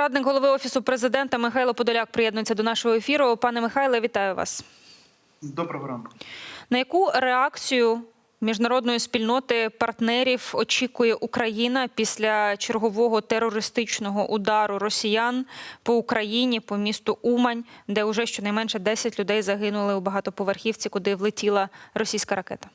радник голови офісу президента Михайло Подоляк приєднується до нашого ефіру. Пане Михайле, вітаю вас. Доброго ранку. На яку реакцію міжнародної спільноти партнерів очікує Україна після чергового терористичного удару росіян по Україні, по місту Умань, де уже щонайменше 10 людей загинули у багатоповерхівці, куди влетіла російська ракета?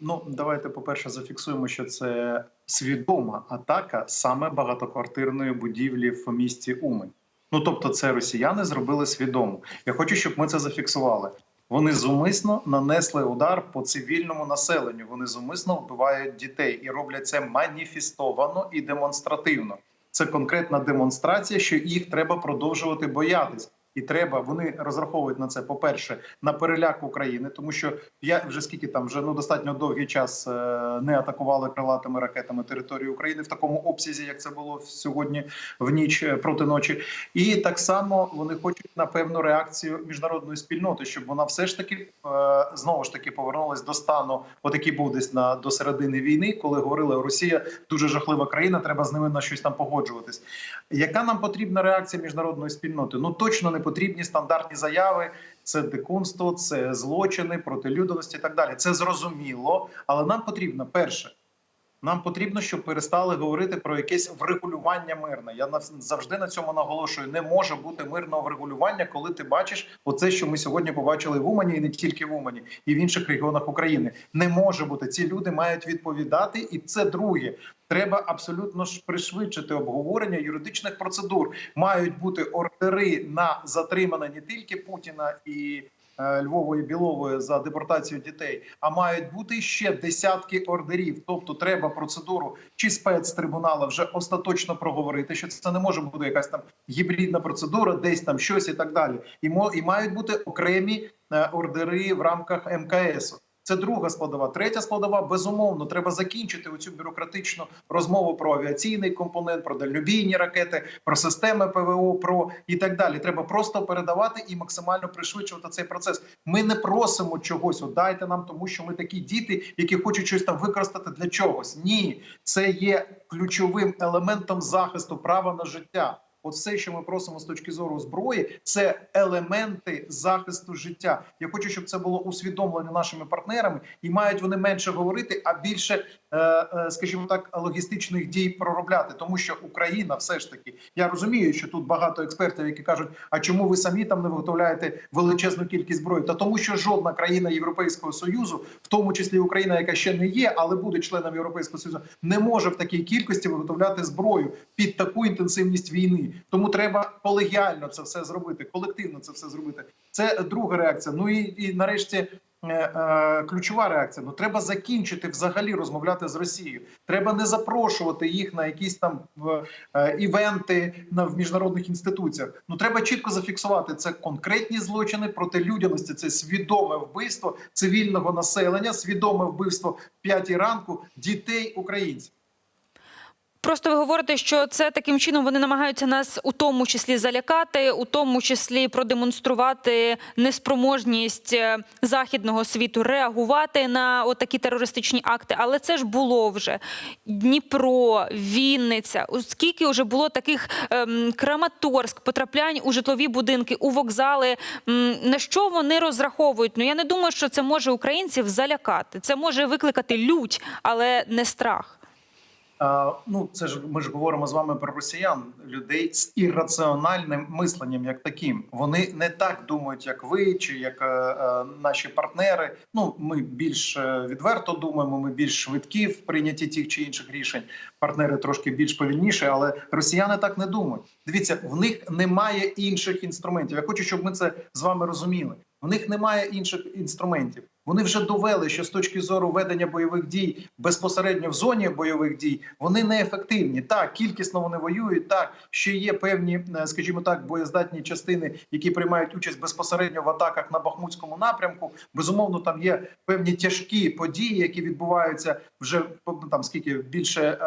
Ну давайте, по-перше, зафіксуємо, що це свідома атака саме багатоквартирної будівлі в місті Умань. Ну тобто, це росіяни зробили свідомо. Я хочу, щоб ми це зафіксували. Вони зумисно нанесли удар по цивільному населенню. Вони зумисно вбивають дітей і роблять це маніфестовано і демонстративно. Це конкретна демонстрація, що їх треба продовжувати боятись. І треба вони розраховують на це. По перше, на переляк України, тому що я вже скільки там вже ну достатньо довгий час е, не атакували крилатими ракетами територію України в такому обсязі, як це було сьогодні в ніч е, проти ночі. І так само вони хочуть на певну реакцію міжнародної спільноти, щоб вона все ж таки е, знову ж таки повернулась до стану, отакий був десь на до середини війни, коли говорили Росія дуже жахлива країна, треба з ними на щось там погоджуватись. Яка нам потрібна реакція міжнародної спільноти? Ну точно не потрібні стандартні заяви. Це дикунство, це злочини проти людяності і так далі. Це зрозуміло, але нам потрібно перше. Нам потрібно, щоб перестали говорити про якесь врегулювання мирне. Я завжди на цьому наголошую. Не може бути мирного врегулювання, коли ти бачиш оце, що ми сьогодні побачили в Умані, і не тільки в Умані, і в інших регіонах України. Не може бути. Ці люди мають відповідати, і це друге. Треба абсолютно ж пришвидшити обговорення юридичних процедур. Мають бути ордери на затримання не тільки Путіна і Львової Білової за депортацію дітей, а мають бути ще десятки ордерів. Тобто, треба процедуру чи спецтрибунала вже остаточно проговорити, що це не може бути якась там гібридна процедура, десь там щось і так далі. І мо і мають бути окремі е, ордери в рамках МКС. Це друга складова. Третя складова безумовно треба закінчити оцю бюрократичну розмову про авіаційний компонент, про дальнобійні ракети, про системи ПВО, про і так далі. Треба просто передавати і максимально пришвидшувати цей процес. Ми не просимо чогось. От дайте нам, тому що ми такі діти, які хочуть щось там використати для чогось. Ні, це є ключовим елементом захисту права на життя. От все, що ми просимо з точки зору зброї, це елементи захисту життя. Я хочу, щоб це було усвідомлено нашими партнерами, і мають вони менше говорити, а більше, е, е, скажімо так, логістичних дій проробляти. Тому що Україна, все ж таки, я розумію, що тут багато експертів, які кажуть: а чому ви самі там не виготовляєте величезну кількість зброї? Та тому, що жодна країна Європейського союзу, в тому числі Україна, яка ще не є, але буде членом Європейського союзу, не може в такій кількості виготовляти зброю під таку інтенсивність війни. Тому треба колегіально це все зробити, колективно це все зробити. Це друга реакція. Ну і, і нарешті. е, е, Ключова реакція. Ну треба закінчити взагалі розмовляти з Росією. Треба не запрошувати їх на якісь там е, івенти на в міжнародних інституціях. Ну треба чітко зафіксувати це конкретні злочини проти людяності. Це свідоме вбивство цивільного населення, свідоме вбивство п'ятій ранку дітей українців. Просто ви говорите, що це таким чином вони намагаються нас у тому числі залякати, у тому числі продемонструвати неспроможність е, західного світу реагувати на отакі терористичні акти. Але це ж було вже Дніпро, Вінниця. Скільки вже було таких ем, Краматорськ, потраплянь у житлові будинки, у вокзали. На що вони розраховують? Ну я не думаю, що це може українців залякати. Це може викликати лють, але не страх. Ну, це ж ми ж говоримо з вами про росіян, людей з ірраціональним мисленням, як таким. Вони не так думають, як ви, чи як е, е, наші партнери. Ну, ми більш е, відверто думаємо, ми більш швидкі в прийнятті тих чи інших рішень. Партнери трошки більш повільніші, але росіяни так не думають. Дивіться, в них немає інших інструментів. Я хочу, щоб ми це з вами розуміли. В них немає інших інструментів. Вони вже довели, що з точки зору ведення бойових дій безпосередньо в зоні бойових дій вони неефективні. Так, кількісно вони воюють. Так, ще є певні, е, скажімо так, боєздатні частини, які приймають участь безпосередньо в атаках на Бахмутському напрямку. Безумовно, там є певні тяжкі події, які відбуваються вже там скільки більше е,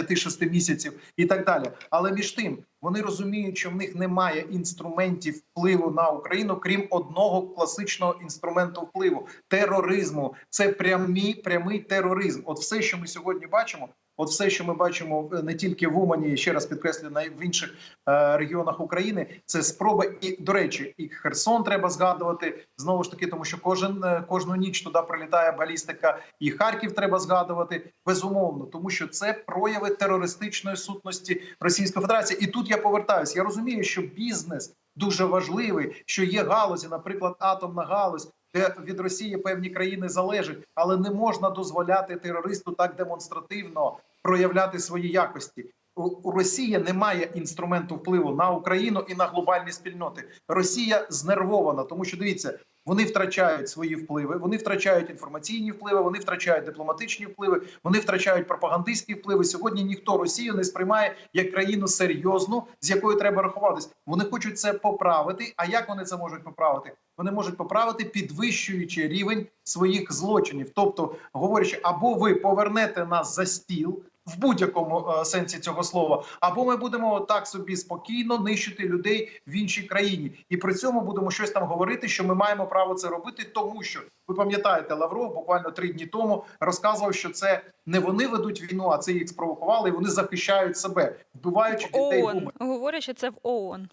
5-6 місяців, і так далі. Але між тим вони розуміють, що в них немає інструментів впливу на Україну, крім одного класичного інструменту впливу тероризму. Це прямі, прямий тероризм. От все, що ми сьогодні бачимо, От все, що ми бачимо е, не тільки в Умані, ще раз підкреслюю, на в інших е, регіонах України, це спроба. І до речі, і Херсон треба згадувати знову ж таки, тому що кожен е, кожну ніч туди прилітає балістика, і Харків треба згадувати безумовно, тому що це прояви терористичної сутності Російської Федерації. І тут я повертаюся. Я розумію, що бізнес дуже важливий, що є галузі, наприклад, атомна галузь. Де від Росії певні країни залежать, але не можна дозволяти терористу так демонстративно проявляти свої якості. У Росії немає інструменту впливу на Україну і на глобальні спільноти. Росія знервована, тому що дивіться, вони втрачають свої впливи, вони втрачають інформаційні впливи, вони втрачають дипломатичні впливи, вони втрачають пропагандистські впливи. Сьогодні ніхто Росію не сприймає як країну серйозну, з якою треба рахуватись. Вони хочуть це поправити. А як вони це можуть поправити? Вони можуть поправити, підвищуючи рівень своїх злочинів, тобто говорячи, або ви повернете нас за стіл. В будь-якому е, сенсі цього слова, або ми будемо так собі спокійно нищити людей в іншій країні, і при цьому будемо щось там говорити, що ми маємо право це робити, тому що ви пам'ятаєте, Лавров буквально три дні тому розказував, що це не вони ведуть війну, а це їх спровокували, і вони захищають себе, вбиваючи В дітей. ООН. Говорять, що це в ООН.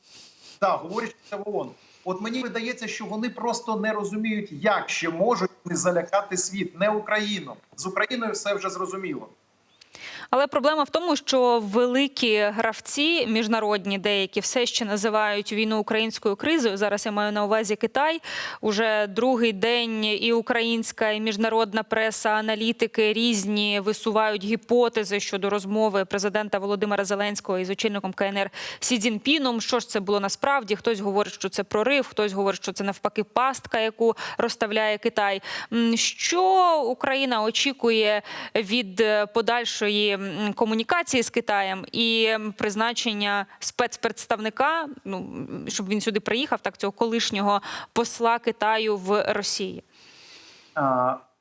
Так, говорять, що це в ООН. От мені видається, що вони просто не розуміють, як ще можуть вони залякати світ, не Україну. З Україною все вже зрозуміло. Але проблема в тому, що великі гравці міжнародні деякі все ще називають війну українською кризою. Зараз я маю на увазі Китай. Уже другий день і українська, і міжнародна преса, аналітики різні висувають гіпотези щодо розмови президента Володимира Зеленського із очільником КНР Сі Цзіньпіном. Що ж це було насправді? Хтось говорить, що це прорив, хтось говорить, що це навпаки пастка, яку розставляє Китай. Що Україна очікує від е, подальшої комунікації з Китаєм і призначення спецпредставника, ну щоб він сюди приїхав, так цього колишнього посла Китаю в Росії.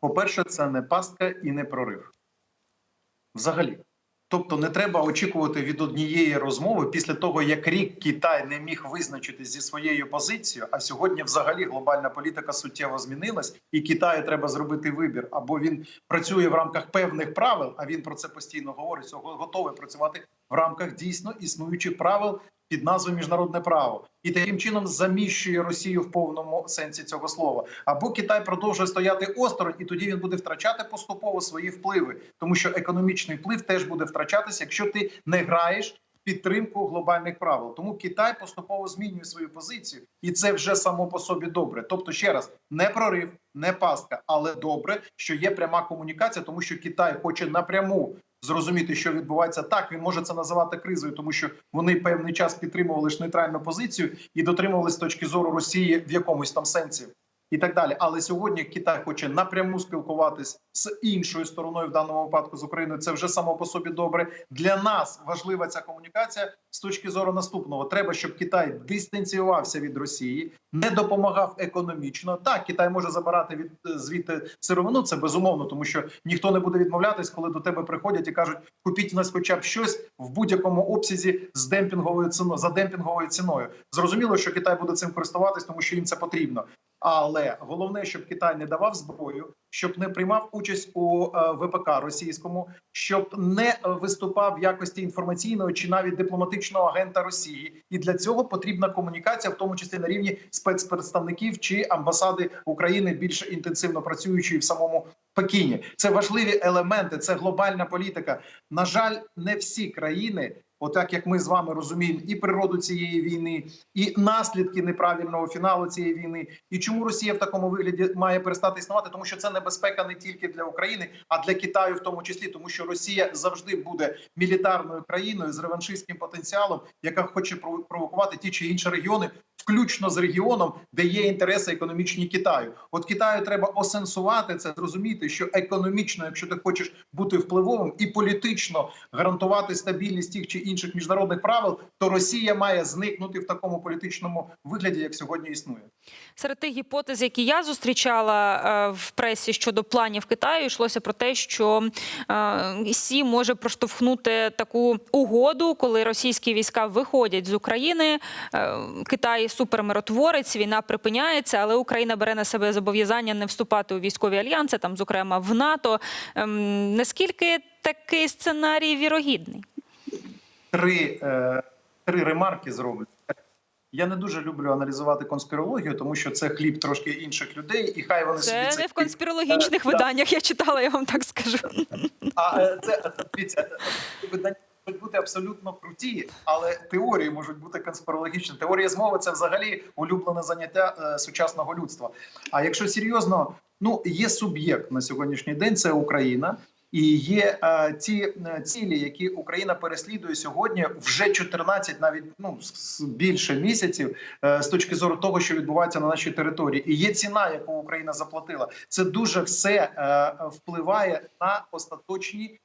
По-перше, це не пастка і не прорив. Взагалі. Тобто не треба очікувати від однієї розмови після того, як рік Китай не міг визначитись зі своєю позицією, а сьогодні взагалі глобальна політика суттєво змінилась, і Китаю треба зробити вибір. Або він працює в рамках певних правил, а він про це постійно говорить, готовий працювати в рамках дійсно існуючих правил під назвою міжнародне право, і таким чином заміщує Росію в повному сенсі цього слова. Або Китай продовжує стояти осторонь, і тоді він буде втрачати поступово свої впливи, тому що економічний вплив теж буде втрачатися, якщо ти не граєш. Підтримку глобальних правил, тому Китай поступово змінює свою позицію, і це вже само по собі добре. Тобто, ще раз не прорив, не пастка, але добре, що є пряма комунікація, тому що Китай хоче напряму зрозуміти, що відбувається. Так він може це називати кризою, тому що вони певний час підтримували ж нейтральну позицію і дотримували з точки зору Росії в якомусь там сенсі. І так далі, але сьогодні Китай хоче напряму спілкуватись з іншою стороною, в даному випадку з Україною. Це вже само по собі добре. Для нас важлива ця комунікація з точки зору наступного. Треба, щоб Китай дистанціювався від Росії, не допомагав економічно. Так, Китай може забирати від звідти сировину. Це безумовно, тому що ніхто не буде відмовлятись, коли до тебе приходять і кажуть, купіть у нас хоча б щось в будь-якому обсязі з демпінговою ціною за демпінговою ціною. Зрозуміло, що Китай буде цим користуватись, тому що їм це потрібно. Але головне, щоб Китай не давав зброю, щоб не приймав участь у е, ВПК російському, щоб не виступав в якості інформаційного чи навіть дипломатичного агента Росії, і для цього потрібна комунікація, в тому числі на рівні спецпредставників чи амбасади України, більш інтенсивно працюючої в самому Пекіні. Це важливі елементи, це глобальна політика. На жаль, не всі країни. Отак, як ми з вами розуміємо, і природу цієї війни, і наслідки неправильного фіналу цієї війни, і чому Росія в такому вигляді має перестати існувати, тому що це небезпека не тільки для України, а для Китаю, в тому числі, тому що Росія завжди буде мілітарною країною з реваншистським потенціалом, яка хоче прово- провокувати ті чи інші регіони, включно з регіоном, де є інтереси економічні Китаю. От Китаю треба осенсувати це, зрозуміти, що економічно, якщо ти хочеш бути впливовим і політично гарантувати стабільність тих чи інших міжнародних правил, то Росія має зникнути в такому політичному вигляді, як сьогодні існує. Серед тих гіпотез, які я зустрічала е, в пресі щодо планів Китаю, йшлося про те, що е, Сі може проштовхнути таку угоду, коли російські війська виходять з України. е, Китай Супермиротворець, війна припиняється, але Україна бере на себе зобов'язання не вступати у військові альянси, там, зокрема, в НАТО. Ем, наскільки такий сценарій вірогідний? Три, е, три ремарки зроблю. Я не дуже люблю аналізувати конспірологію, тому що це хліб трошки інших людей, і хай вони собі Це не в конспірологічних Е, да. виданнях. Я читала, я вам так скажу. А е, це е, дивіться, е, видання можуть бути абсолютно круті, але теорії можуть бути конспірологічні. Теорія змови це взагалі улюблене заняття е, сучасного людства. А якщо серйозно, ну є суб'єкт на сьогоднішній день, це Україна. І є е, ті е, цілі, які Україна переслідує сьогодні, вже 14, навіть ну більше місяців, е, з точки зору того, що відбувається на нашій території, і є ціна, яку Україна заплатила. Це дуже все е, впливає на остаточні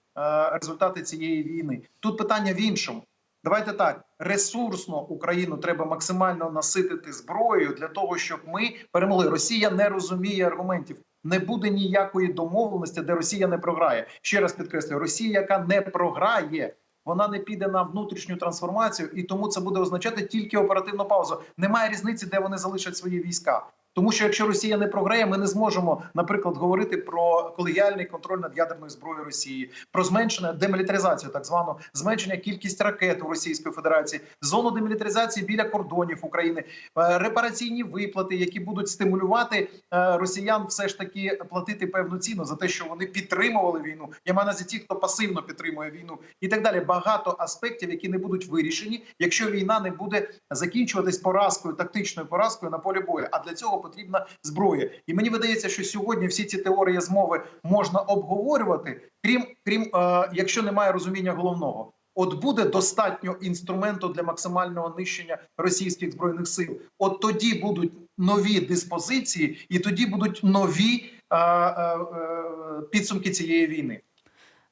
результати цієї війни. Тут питання в іншому. Давайте так ресурсно Україну треба максимально наситити зброєю для того, щоб ми перемогли. Росія не розуміє аргументів. Не буде ніякої домовленості, де Росія не програє. Ще раз підкреслюю: Росія, яка не програє, вона не піде на внутрішню трансформацію, і тому це буде означати тільки оперативну паузу. Немає різниці, де вони залишать свої війська. Тому що якщо Росія не програє, ми не зможемо, наприклад, говорити про колегіальний контроль над ядерною зброєю Росії, про зменшення демілітаризацію, так звану зменшення кількість ракет у Російської Федерації, зону демілітаризації біля кордонів України, е, репараційні виплати, які будуть стимулювати е, росіян, все ж таки платити певну ціну за те, що вони підтримували війну. Я маю на ті, хто пасивно підтримує війну, і так далі. Багато аспектів, які не будуть вирішені, якщо війна не буде закінчуватись поразкою, тактичною поразкою на полі бою. А для цього потрібна зброя. І мені видається, що сьогодні всі ці теорії змови можна обговорювати, крім крім, е, якщо немає розуміння головного. От буде достатньо інструменту для максимального нищення російських збройних сил. От тоді будуть нові диспозиції, і тоді будуть нові е, е, е, підсумки цієї війни.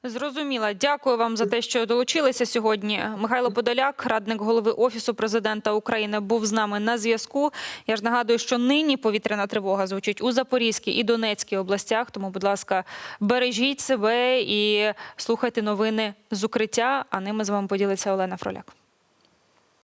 Зрозуміла. Дякую вам за те, що долучилися сьогодні. Михайло Подоляк, радник голови офісу президента України, був з нами на зв'язку. Я ж нагадую, що нині повітряна тривога звучить у Запорізькій і Донецькій областях. Тому, будь ласка, бережіть себе і слухайте новини з укриття. А ними з вами поділиться Олена Фроляк.